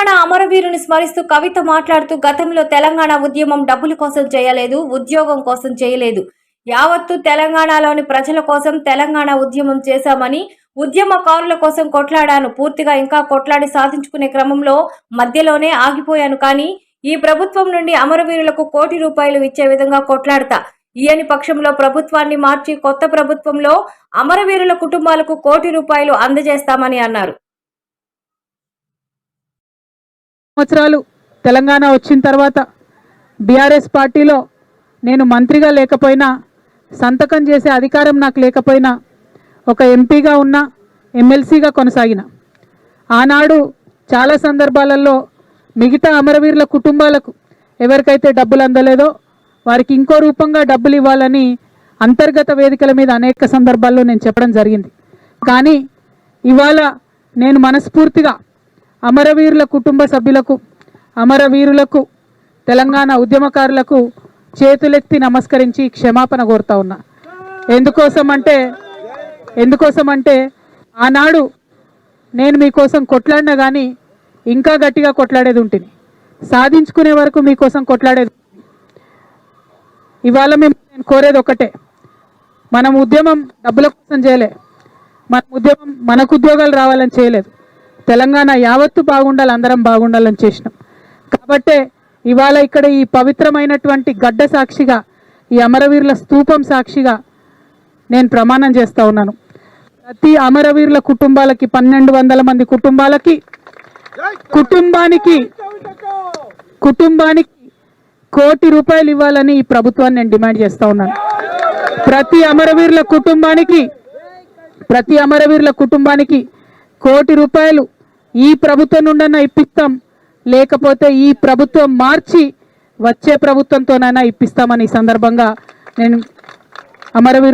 తెలంగాణ అమరవీరుని స్మరిస్తూ కవిత మాట్లాడుతూ గతంలో తెలంగాణ ఉద్యమం డబ్బుల కోసం చేయలేదు ఉద్యోగం కోసం చేయలేదు. యావత్తు తెలంగాణలోని ప్రజల కోసం తెలంగాణ ఉద్యమం చేశామని ఉద్యమకారుల కోసం కొట్లాడాను పూర్తిగా ఇంకా కొట్లాడి సాధించుకునే క్రమంలో మధ్యలోనే ఆగిపోయాను. కానీ ఈ ప్రభుత్వం నుండి అమరవీరులకు కోటి రూపాయలు ఇచ్చే విధంగా కొట్లాడతా ఈయని పక్షంలో ప్రభుత్వాన్ని మార్చి కొత్త ప్రభుత్వంలో అమరవీరుల కుటుంబాలకు కోటి రూపాయలు అందజేస్తామని అన్నారు. సంవత్సరాలు తెలంగాణ వచ్చిన తర్వాత బీఆర్ఎస్ పార్టీలో నేను మంత్రిగా లేకపోయినా సంతకం చేసే అధికారం నాకు లేకపోయినా ఒక ఎంపీగా ఉన్న ఎమ్మెల్సీగా కొనసాగిన. ఆనాడు చాలా సందర్భాలలో మిగతా అమరవీరుల కుటుంబాలకు ఎవరికైతే డబ్బులు అందలేదో వారికి ఇంకో రూపంగా డబ్బులు ఇవ్వాలని అంతర్గత వేదికల మీద అనేక సందర్భాల్లో నేను చెప్పడం జరిగింది. కానీ ఇవాళ నేను మనస్ఫూర్తిగా అమరవీరుల కుటుంబ సభ్యులకు అమరవీరులకు తెలంగాణ ఉద్యమకారులకు చేతులెత్తి నమస్కరించి క్షమాపణ కోరుతా ఉన్నా. ఎందుకోసం అంటే ఎందుకోసం అంటే ఆనాడు నేను మీకోసం కొట్లాడినా కానీ ఇంకా గట్టిగా కొట్లాడేది ఉంటుంది సాధించుకునే వరకు మీకోసం కొట్లాడేది ఇవాళ మేము నేను కోరేది ఒకటే. మనం ఉద్యమం డబ్బుల కోసం చేయలే. మన ఉద్యమం మనకు ఉద్యోగాలు రావాలని చేయలేదు. తెలంగాణ యావత్తు బాగుండాలి అందరం బాగుండాలని చేసినాం. కాబట్టే ఇవాళ ఇక్కడ ఈ పవిత్రమైనటువంటి గడ్డ సాక్షిగా ఈ అమరవీరుల స్తూపం సాక్షిగా నేను ప్రమాణం చేస్తా ఉన్నాను. ప్రతి అమరవీరుల కుటుంబాలకి పన్నెండు వందల మంది కుటుంబాలకి కుటుంబానికి కుటుంబానికి కోటి రూపాయలు ఇవ్వాలని ఈ ప్రభుత్వాన్ని నేను డిమాండ్ చేస్తూ ఉన్నాను. ప్రతి అమరవీరుల కుటుంబానికి ప్రతి అమరవీరుల కుటుంబానికి కోటి రూపాయలు ఈ ప్రభుత్వం నుండన్నా ఇప్పిస్తాం. లేకపోతే ఈ ప్రభుత్వం మార్చి వచ్చే ప్రభుత్వంతోనైనా ఇప్పిస్తామని ఈ సందర్భంగా నేను అమరవీరు